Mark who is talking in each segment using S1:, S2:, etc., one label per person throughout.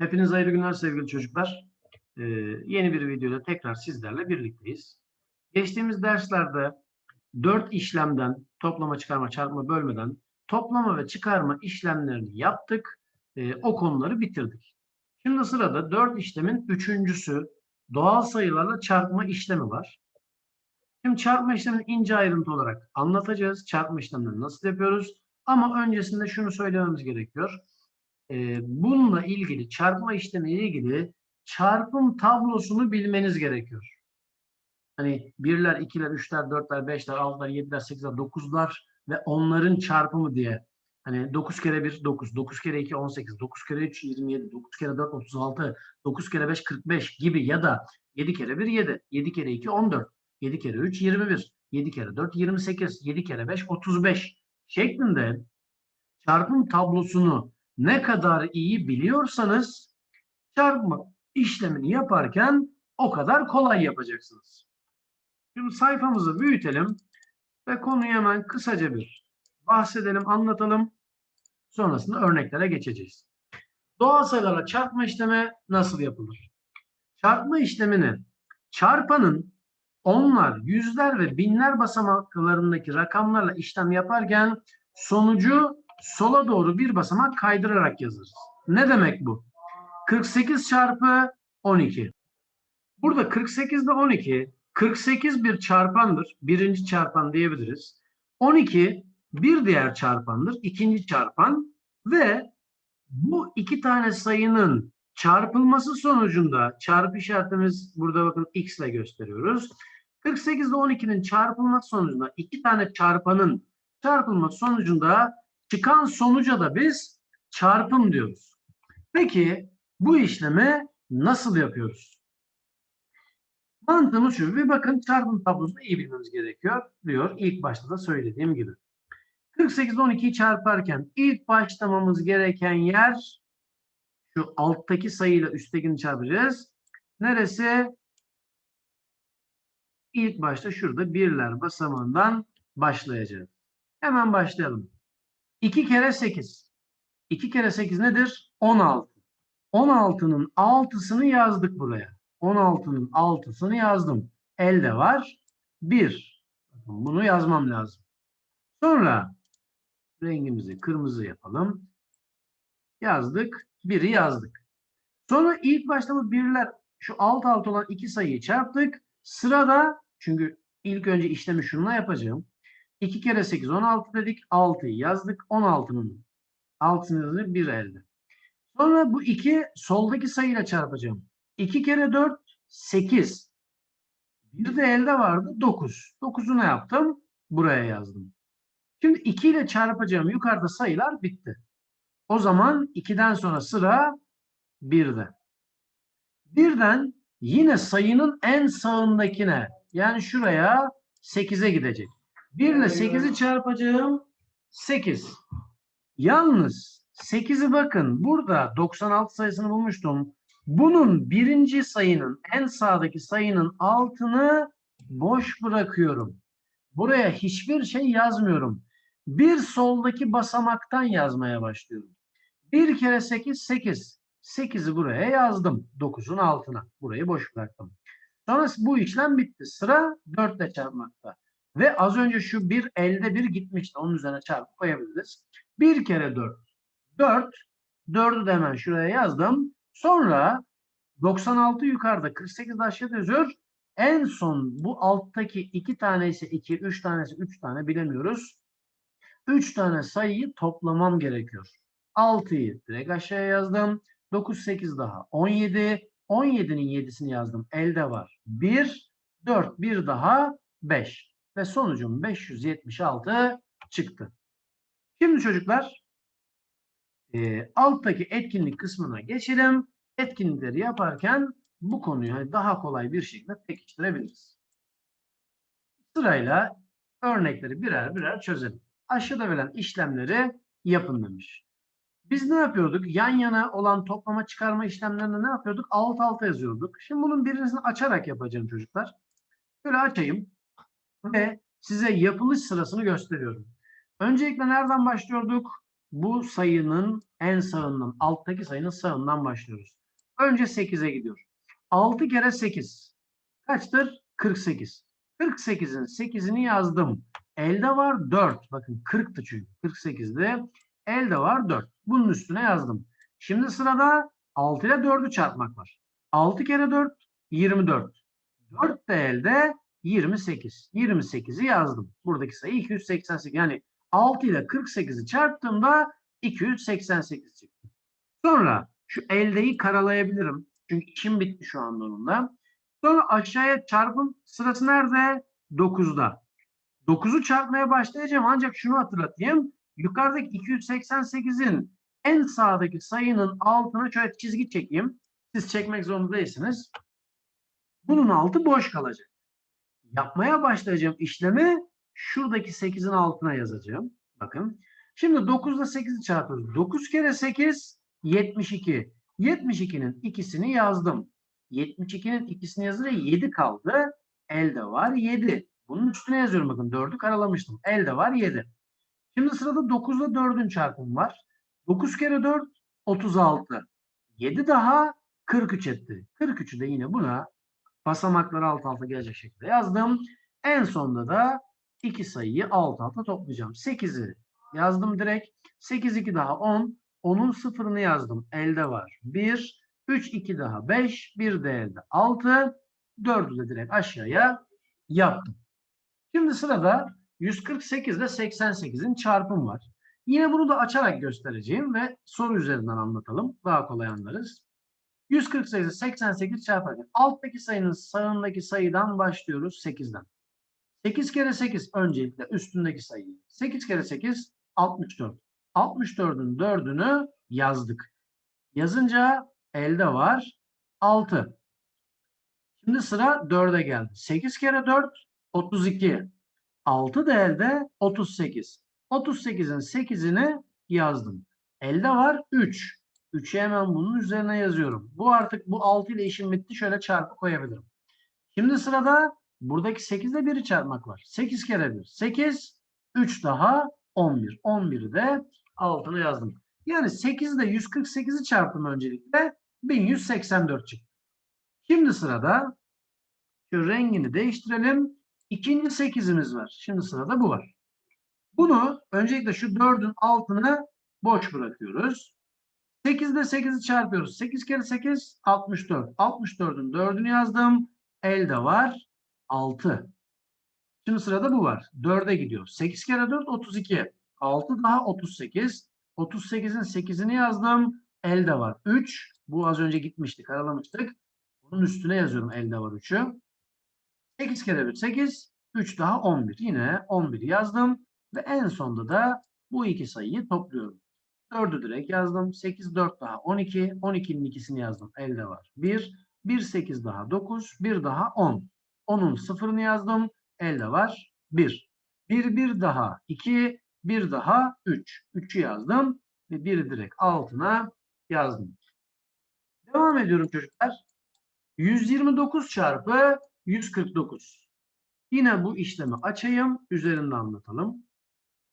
S1: Hepinize hayırlı günler sevgili çocuklar. Ee, yeni bir videoda tekrar sizlerle birlikteyiz. Geçtiğimiz derslerde dört işlemden toplama, çıkarma, çarpma, bölmeden toplama ve çıkarma işlemlerini yaptık. Ee, o konuları bitirdik. Şimdi sırada dört işlemin üçüncüsü doğal sayılarla çarpma işlemi var. Şimdi çarpma işlemini ince ayrıntı olarak anlatacağız. Çarpma işlemlerini nasıl yapıyoruz? Ama öncesinde şunu söylememiz gerekiyor. Ee, bununla ilgili çarpma işlemiyle ilgili çarpım tablosunu bilmeniz gerekiyor. Hani birler, ikiler, üçler, dörtler, beşler, altılar, yediler, sekizler, dokuzlar ve onların çarpımı diye. Hani 9 kere 1 9, 9 kere 2 18, 9 kere 3 27, 9 kere 4 36, 9 kere 5 45 gibi ya da 7 kere 1 7, 7 kere 2 14, 7 kere 3 21, 7 kere 4 28, 7 kere 5 35 şeklinde çarpım tablosunu ne kadar iyi biliyorsanız çarpma işlemini yaparken o kadar kolay yapacaksınız. Şimdi sayfamızı büyütelim ve konuyu hemen kısaca bir bahsedelim, anlatalım. Sonrasında örneklere geçeceğiz. Doğal sayılarla çarpma işlemi nasıl yapılır? Çarpma işlemini çarpanın onlar, yüzler ve binler basamaklarındaki rakamlarla işlem yaparken sonucu sola doğru bir basamak kaydırarak yazarız. Ne demek bu? 48 çarpı 12. Burada 48 ile 12, 48 bir çarpandır. Birinci çarpan diyebiliriz. 12 bir diğer çarpandır. ikinci çarpan ve bu iki tane sayının çarpılması sonucunda çarpı işaretimiz burada bakın x ile gösteriyoruz. 48 ile 12'nin çarpılması sonucunda iki tane çarpanın çarpılması sonucunda çıkan sonuca da biz çarpım diyoruz. Peki bu işlemi nasıl yapıyoruz? Mantığımız şu. Bir bakın çarpım tablosunu iyi bilmemiz gerekiyor diyor. İlk başta da söylediğim gibi. 48 ile 12'yi çarparken ilk başlamamız gereken yer şu alttaki sayıyla üsttekini çarpacağız. Neresi? İlk başta şurada birler basamağından başlayacağız. Hemen başlayalım. 2 kere 8. 2 kere 8 nedir? 16. 16'nın 6'sını yazdık buraya. 16'nın 6'sını yazdım. Elde var. 1. Bunu yazmam lazım. Sonra rengimizi kırmızı yapalım. Yazdık. 1'i yazdık. Sonra ilk başta bu birler şu alt alt olan iki sayıyı çarptık. Sırada çünkü ilk önce işlemi şununla yapacağım. 2 kere 8 16 dedik. 6'yı yazdık. 16'nın 6'sını yazdık. 1 elde. Sonra bu 2 soldaki sayıyla çarpacağım. 2 kere 4 8. Bir de elde vardı 9. 9'u ne yaptım? Buraya yazdım. Şimdi 2 ile çarpacağım yukarıda sayılar bitti. O zaman 2'den sonra sıra 1'de. Birden yine sayının en sağındakine yani şuraya 8'e gidecek. 1 ile 8'i çarpacağım 8. Yalnız 8'i bakın burada 96 sayısını bulmuştum. Bunun birinci sayının en sağdaki sayının altını boş bırakıyorum. Buraya hiçbir şey yazmıyorum. Bir soldaki basamaktan yazmaya başlıyorum. 1 kere 8 8. 8'i buraya yazdım. 9'un altına. Burayı boş bıraktım. Sonra bu işlem bitti. Sıra 4 ile çarpmakta. Ve az önce şu bir elde bir gitmişti. Onun üzerine çarpıp koyabiliriz. 1 kere 4. 4. 4'ü de hemen şuraya yazdım. Sonra 96 yukarıda 48 aşağıda yazıyor. En son bu alttaki iki tanesi 2, 3 tanesi 3 tane bilemiyoruz. 3 tane sayıyı toplamam gerekiyor. 6'yı direkt aşağıya yazdım. 9, 8 daha 17. 17'nin 7'sini yazdım. Elde var. 1, 4, 1 daha 5. Ve sonucum 576 çıktı. Şimdi çocuklar e, alttaki etkinlik kısmına geçelim. Etkinlikleri yaparken bu konuyu hani daha kolay bir şekilde pekiştirebiliriz. Sırayla örnekleri birer birer çözelim. Aşağıda verilen işlemleri yapın demiş. Biz ne yapıyorduk? Yan yana olan toplama çıkarma işlemlerinde ne yapıyorduk? Alt alta yazıyorduk. Şimdi bunun birisini açarak yapacağım çocuklar. Böyle açayım ve size yapılış sırasını gösteriyorum. Öncelikle nereden başlıyorduk? bu sayının en sağından, alttaki sayının sağından başlıyoruz. Önce 8'e gidiyor. 6 kere 8 kaçtır? 48. 48'in 8'ini yazdım. Elde var 4. Bakın 40'tı çünkü. 48'de. Elde var 4. Bunun üstüne yazdım. Şimdi sırada 6 ile 4'ü çarpmak var. 6 kere 4 24. 4 de elde 28. 28'i yazdım. Buradaki sayı 288. Yani 6 ile 48'i çarptığımda 288 çıktı. Sonra şu eldeyi karalayabilirim. Çünkü işim bitti şu anda onunla. Sonra aşağıya çarpım sırası nerede? 9'da. 9'u çarpmaya başlayacağım ancak şunu hatırlatayım. Yukarıdaki 288'in en sağdaki sayının altına şöyle çizgi çekeyim. Siz çekmek zorunda değilsiniz. Bunun altı boş kalacak. Yapmaya başlayacağım işlemi şuradaki 8'in altına yazacağım. Bakın. Şimdi 9 ile 8'i çarpıyoruz. 9 kere 8 72. 72'nin ikisini yazdım. 72'nin ikisini yazınca 7 kaldı. Elde var 7. Bunun üstüne yazıyorum bakın 4'ü karalamıştım. Elde var 7. Şimdi sırada 9 ile 4'ün çarpımı var. 9 kere 4 36. 7 daha 43 etti. 43'ü de yine buna basamakları alt alta gelecek şekilde yazdım. En sonunda da iki sayıyı alt alta toplayacağım. 8'i yazdım direkt. 8 2 daha 10. 10'un sıfırını yazdım. Elde var. 1. 3 2 daha 5. 1 de elde 6. 4'ü de direkt aşağıya yaptım. Şimdi sırada 148 ile 88'in çarpımı var. Yine bunu da açarak göstereceğim ve soru üzerinden anlatalım. Daha kolay anlarız. 148'i 88 çarparken alttaki sayının sağındaki sayıdan başlıyoruz 8'den. 8 kere 8 öncelikle üstündeki sayı. 8 kere 8 64. 64'ün 4'ünü yazdık. Yazınca elde var 6. Şimdi sıra 4'e geldi. 8 kere 4 32. 6 da elde 38. 38'in 8'ini yazdım. Elde var 3. 3'ü hemen bunun üzerine yazıyorum. Bu artık bu 6 ile işim bitti. Şöyle çarpı koyabilirim. Şimdi sırada buradaki 8 ile 1'i çarpmak var. 8 kere 1 8. 3 daha 11. 11'i de altına yazdım. Yani 8 ile 148'i çarptım öncelikle. 1184 çıktı. Şimdi sırada şu rengini değiştirelim. İkinci 8'imiz var. Şimdi sırada bu var. Bunu öncelikle şu 4'ün altını boş bırakıyoruz. 8 ile 8'i çarpıyoruz. 8 kere 8 64. 64'ün 4'ünü yazdım. Elde var 6. Şimdi sırada bu var. 4'e gidiyor. 8 kere 4 32. 6 daha 38. 38'in 8'ini yazdım. Elde var 3. Bu az önce gitmiştik. Aralamıştık. Bunun üstüne yazıyorum elde var 3'ü. 8 kere 1 8. 3 daha 11. Yine 11 yazdım. Ve en sonunda da bu iki sayıyı topluyorum. 4'ü direkt yazdım. 8, 4 daha 12. 12'nin ikisini yazdım. Elde var. 1, 1, 8 daha 9. 1 daha 10. 10'un sıfırını yazdım. Elde var. 1. 1, 1 daha 2. 1 daha 3. 3'ü yazdım. Ve 1'i direkt altına yazdım. Devam ediyorum çocuklar. 129 çarpı 149. Yine bu işlemi açayım. Üzerinde anlatalım.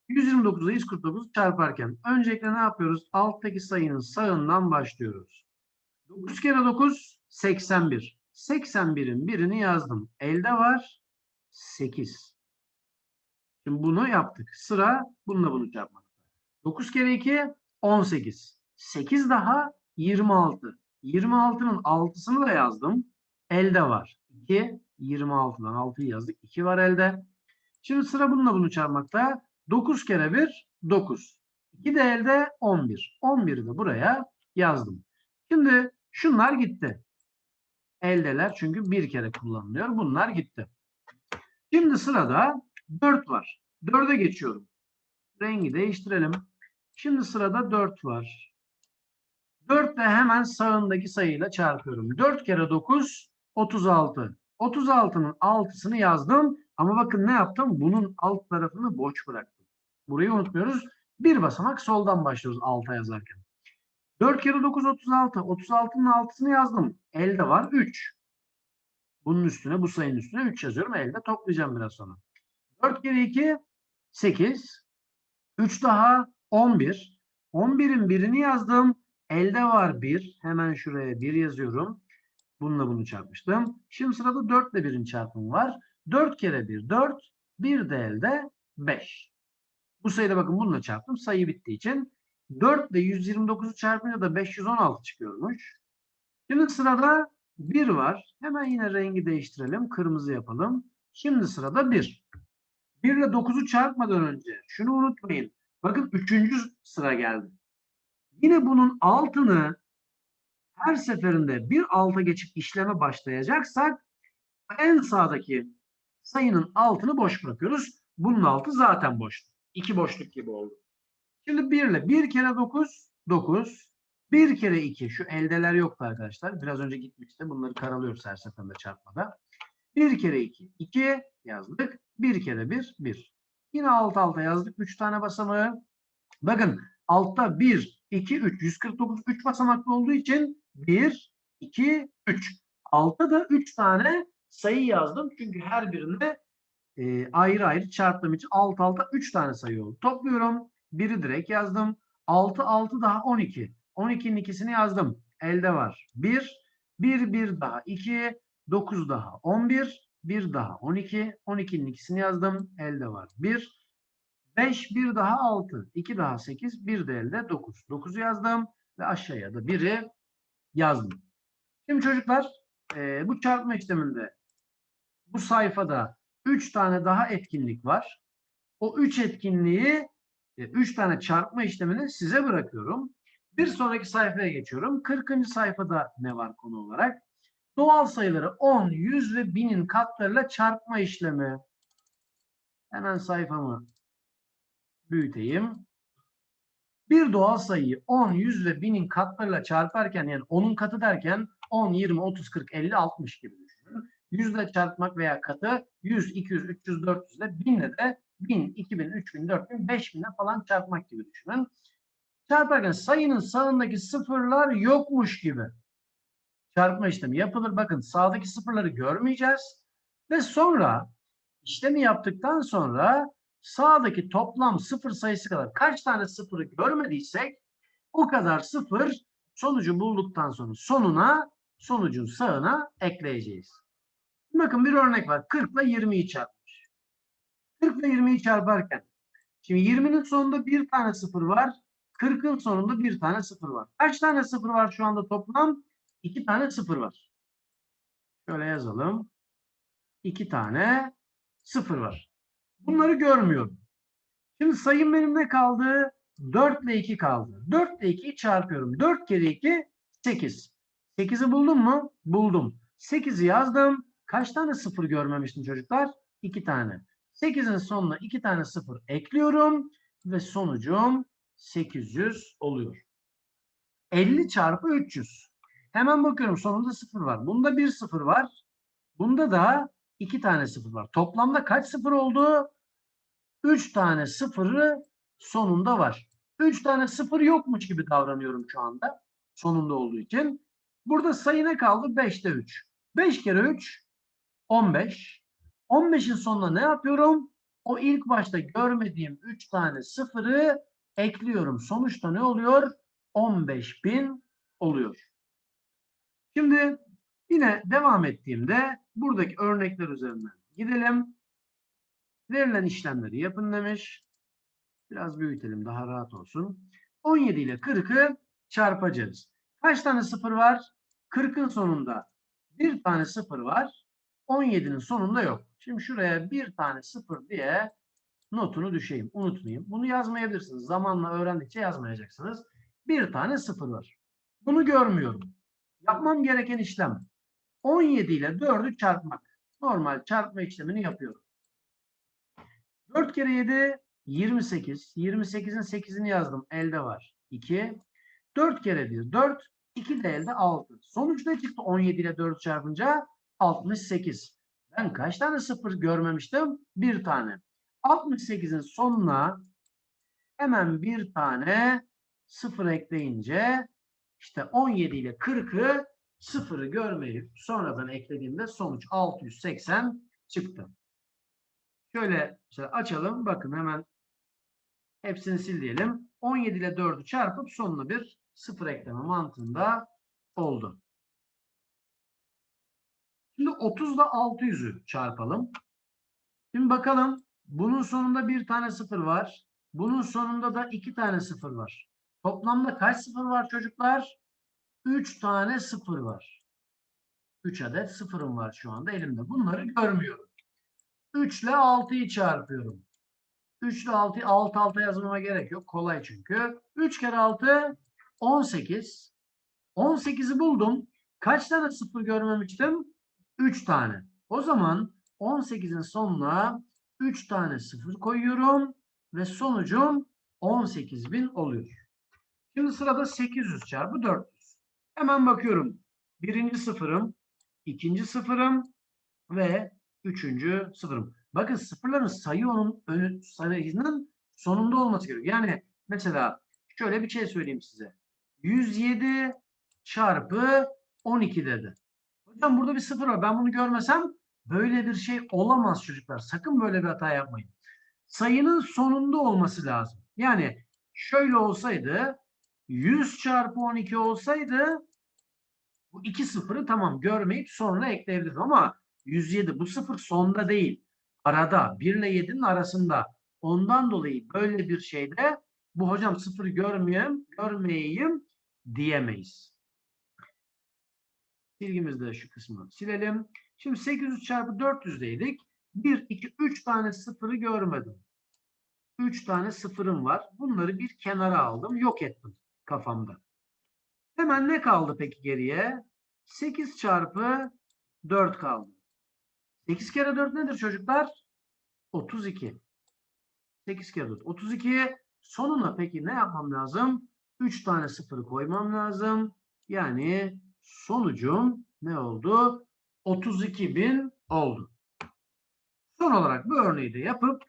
S1: 129 ile 149 çarparken öncelikle ne yapıyoruz? Alttaki sayının sağından başlıyoruz. 9 kere 9 81. 81'in birini yazdım. Elde var 8. Şimdi bunu yaptık. Sıra bununla bunu çarpmak. 9 kere 2 18. 8 daha 26. 26'nın 6'sını da yazdım. Elde var. 2. 26'dan 6'yı yazdık. 2 var elde. Şimdi sıra bununla bunu çarpmakta. 9 kere 1 9. 2 de elde 11. 11'i de buraya yazdım. Şimdi şunlar gitti. Eldeler çünkü bir kere kullanılıyor. Bunlar gitti. Şimdi sırada 4 var. 4'e geçiyorum. Rengi değiştirelim. Şimdi sırada 4 var. 4 de hemen sağındaki sayıyla çarpıyorum. 4 kere 9 36. 36'nın 6'sını yazdım. Ama bakın ne yaptım? Bunun alt tarafını boş bıraktım. Burayı unutmuyoruz. Bir basamak soldan başlıyoruz 6'a yazarken. 4 kere 9 36. 36'nın 6'sını yazdım. Elde var 3. Bunun üstüne bu sayının üstüne 3 yazıyorum. Elde toplayacağım biraz sonra. 4 kere 2 8. 3 daha 11. 11'in birini yazdım. Elde var 1. Hemen şuraya 1 yazıyorum. Bununla bunu çarpmıştım. Şimdi sırada 4 ile 1'in çarpımı var. 4 kere 1 4. 1 de elde 5. Bu sayıda bakın bununla çarptım. Sayı bittiği için 4 ile 129'u çarpınca da 516 çıkıyormuş. Şimdi sırada 1 var. Hemen yine rengi değiştirelim. Kırmızı yapalım. Şimdi sırada 1. 1 ile 9'u çarpmadan önce şunu unutmayın. Bakın 3. sıra geldi. Yine bunun altını her seferinde bir alta geçip işleme başlayacaksak en sağdaki sayının altını boş bırakıyoruz. Bunun altı zaten boş. İki boşluk gibi oldu. Şimdi 1 ile 1 kere 9 9 1 kere 2 şu eldeler yoktu arkadaşlar. Biraz önce gitmişti. Bunları karalıyoruz her seferinde çarpmada. 1 kere 2 2 yazdık. 1 kere 1 1. Yine alt alta yazdık. 3 tane basamağı. Bakın altta 1 2 3 149 3 basamaklı olduğu için 1 2 3. Altta da 3 tane sayı yazdım. Çünkü her birinde e, ayrı ayrı çarptığım için alt alta 3 tane sayı oldu. Topluyorum. 1'i direkt yazdım. 6 6 daha 12. 12'nin ikisini yazdım. Elde var. 1 1 1 daha 2 9 daha 11 1 daha 12 12'nin ikisini yazdım. Elde var. 1 5 1 daha 6 2 daha 8 1 de elde 9. 9'u yazdım ve aşağıya da 1'i yazdım. Şimdi çocuklar e, bu çarpma işleminde bu sayfada 3 tane daha etkinlik var. O 3 etkinliği 3 tane çarpma işlemini size bırakıyorum. Bir sonraki sayfaya geçiyorum. 40. sayfada ne var konu olarak? Doğal sayıları 10, 100 ve 1000'in katlarıyla çarpma işlemi. Hemen sayfamı büyüteyim. Bir doğal sayıyı 10, 100 ve 1000'in katlarıyla çarparken yani 10'un katı derken 10, 20, 30, 40, 50, 60 gibi düşünün. 100 ile çarpmak veya katı 100, 200, 300, 400 ile 1000 ile de 1000, 2000, 3000, 4000, 5000 ile falan çarpmak gibi düşünün. Çarparken sayının sağındaki sıfırlar yokmuş gibi. Çarpma işlemi yapılır. Bakın sağdaki sıfırları görmeyeceğiz. Ve sonra işlemi yaptıktan sonra sağdaki toplam sıfır sayısı kadar kaç tane sıfırı görmediysek o kadar sıfır sonucu bulduktan sonra sonuna sonucun sağına ekleyeceğiz. Bakın bir örnek var. 40 ile 20'yi çarpmış. 40 ile 20'yi çarparken şimdi 20'nin sonunda bir tane sıfır var. 40'ın sonunda bir tane sıfır var. Kaç tane sıfır var şu anda toplam? İki tane sıfır var. Şöyle yazalım. İki tane sıfır var. Bunları görmüyorum. Şimdi sayım benim ne kaldı? 4 ile 2 kaldı. 4 ile 2'yi çarpıyorum. 4 kere 2 8. 8'i buldum mu? Buldum. 8'i yazdım. Kaç tane sıfır görmemiştim çocuklar? 2 tane. 8'in sonuna 2 tane sıfır ekliyorum ve sonucum 800 oluyor. 50 çarpı 300. Hemen bakıyorum sonunda 0 var. Bunda 1 0 var. Bunda da 2 tane 0 var. Toplamda kaç 0 oldu? 3 tane 0'ı sonunda var. 3 tane 0 yokmuş gibi davranıyorum şu anda. Sonunda olduğu için. Burada sayı ne kaldı? 5'te 3. 5 kere 3 15. 15'in sonuna ne yapıyorum? O ilk başta görmediğim 3 tane sıfırı ekliyorum. Sonuçta ne oluyor? 15.000 oluyor. Şimdi yine devam ettiğimde buradaki örnekler üzerinden gidelim. Verilen işlemleri yapın demiş. Biraz büyütelim daha rahat olsun. 17 ile 40'ı çarpacağız. Kaç tane sıfır var? 40'ın sonunda bir tane sıfır var. 17'nin sonunda yok. Şimdi şuraya bir tane sıfır diye notunu düşeyim. Unutmayayım. Bunu yazmayabilirsiniz. Zamanla öğrendikçe yazmayacaksınız. Bir tane sıfır var. Bunu görmüyorum. Yapmam gereken işlem 17 ile 4'ü çarpmak. Normal çarpma işlemini yapıyorum. 4 kere 7 28. 28'in 8'ini yazdım. Elde var. 2. 4 kere 1 4. 2 de elde 6. Sonuç ne çıktı 17 ile 4 çarpınca? 68. Ben kaç tane sıfır görmemiştim? Bir tane. 68'in sonuna hemen bir tane sıfır ekleyince işte 17 ile 40'ı sıfırı görmeyip sonradan eklediğimde sonuç 680 çıktı. Şöyle açalım. Bakın hemen hepsini sil diyelim. 17 ile 4'ü çarpıp sonuna bir sıfır ekleme mantığında oldu. Şimdi 30 ile 600'ü çarpalım. Şimdi bakalım. Bunun sonunda bir tane sıfır var. Bunun sonunda da iki tane sıfır var. Toplamda kaç sıfır var çocuklar? 3 tane sıfır var. 3 adet sıfırım var şu anda elimde. Bunları görmüyorum. 3 ile 6'yı çarpıyorum. 3 ile 6'yı alt alta yazmama gerek yok. Kolay çünkü. 3 kere 6 18. 18'i buldum. Kaç tane sıfır görmemiştim? 3 tane. O zaman 18'in sonuna 3 tane sıfır koyuyorum ve sonucum 18.000 oluyor. Şimdi sırada 800 çarpı 400. Hemen bakıyorum. Birinci sıfırım, ikinci sıfırım ve üçüncü sıfırım. Bakın sıfırların sayı onun önü, sayının sonunda olması gerekiyor. Yani mesela şöyle bir şey söyleyeyim size. 107 çarpı 12 dedi. Hocam burada bir sıfır var. Ben bunu görmesem böyle bir şey olamaz çocuklar. Sakın böyle bir hata yapmayın. Sayının sonunda olması lazım. Yani şöyle olsaydı 100 çarpı 12 olsaydı bu iki sıfırı tamam görmeyip sonra ekleyebiliriz ama 107 bu sıfır sonda değil. Arada 1 ile 7'nin arasında. Ondan dolayı böyle bir şeyde bu hocam sıfırı görmeyeyim, görmeyeyim diyemeyiz. Silgimizde şu kısmı silelim. Şimdi 800 çarpı 400'deydik. 1, 2, 3 tane sıfırı görmedim. 3 tane sıfırım var. Bunları bir kenara aldım. Yok ettim kafamda. Hemen ne kaldı peki geriye? 8 çarpı 4 kaldı. 8 kere 4 nedir çocuklar? 32. 8 kere 4. 32. Sonuna peki ne yapmam lazım? 3 tane sıfırı koymam lazım. Yani sonucum ne oldu? 32.000 oldu. Son olarak bu örneği de yapıp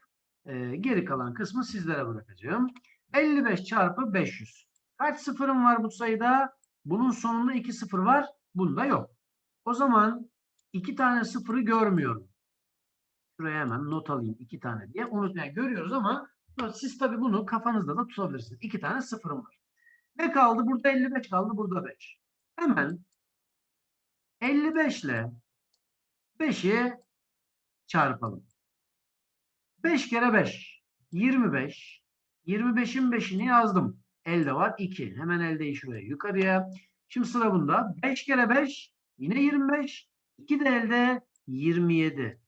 S1: e, geri kalan kısmı sizlere bırakacağım. 55 çarpı 500. Kaç sıfırım var bu sayıda? Bunun sonunda 2 sıfır var. Bunda yok. O zaman 2 tane sıfırı görmüyorum. Şuraya hemen not alayım 2 tane diye. Unutmayın görüyoruz ama siz tabii bunu kafanızda da tutabilirsiniz. 2 tane sıfırım var. Ne kaldı? Burada 55 kaldı. Burada 5. Hemen 55 ile 5'i çarpalım. 5 kere 5 25. 25'in 5'ini yazdım. Elde var 2. Hemen eldeyi şuraya yukarıya. Şimdi sıra bunda. 5 kere 5 yine 25. 2 de elde 27.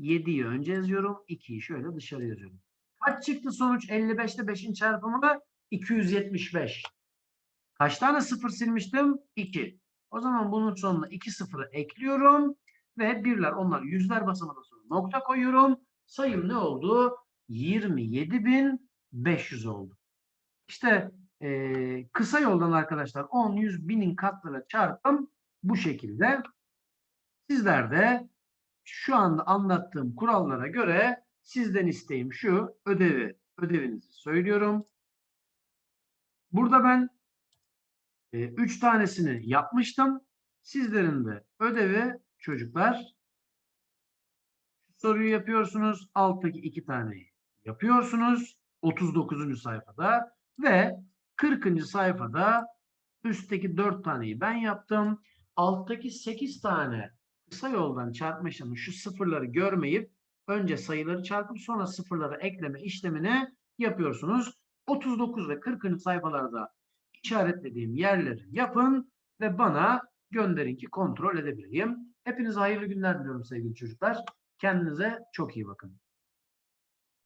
S1: 7'yi önce yazıyorum. 2'yi şöyle dışarı yazıyorum. Kaç çıktı sonuç? 55 ile 5'in çarpımı 275. Kaç tane sıfır silmiştim? 2. O zaman bunun sonuna 2 sıfırı ekliyorum. Ve birler onlar yüzler basamağına sonra nokta koyuyorum. Sayım ne oldu? 27.500 oldu. İşte e, kısa yoldan arkadaşlar 10, 100, binin katlarıyla çarpım bu şekilde. Sizler de şu anda anlattığım kurallara göre sizden isteğim şu ödevi, ödevinizi söylüyorum. Burada ben 3 tanesini yapmıştım. Sizlerin de ödevi çocuklar soruyu yapıyorsunuz. Alttaki iki taneyi yapıyorsunuz. 39. sayfada ve 40. sayfada üstteki 4 taneyi ben yaptım. Alttaki 8 tane kısa yoldan çarpma işlemi şu sıfırları görmeyip önce sayıları çarpıp sonra sıfırları ekleme işlemini yapıyorsunuz. 39 ve 40. sayfalarda işaretlediğim yerleri yapın ve bana gönderin ki kontrol edebileyim. Hepinize hayırlı günler diliyorum sevgili çocuklar. Kendinize çok iyi bakın.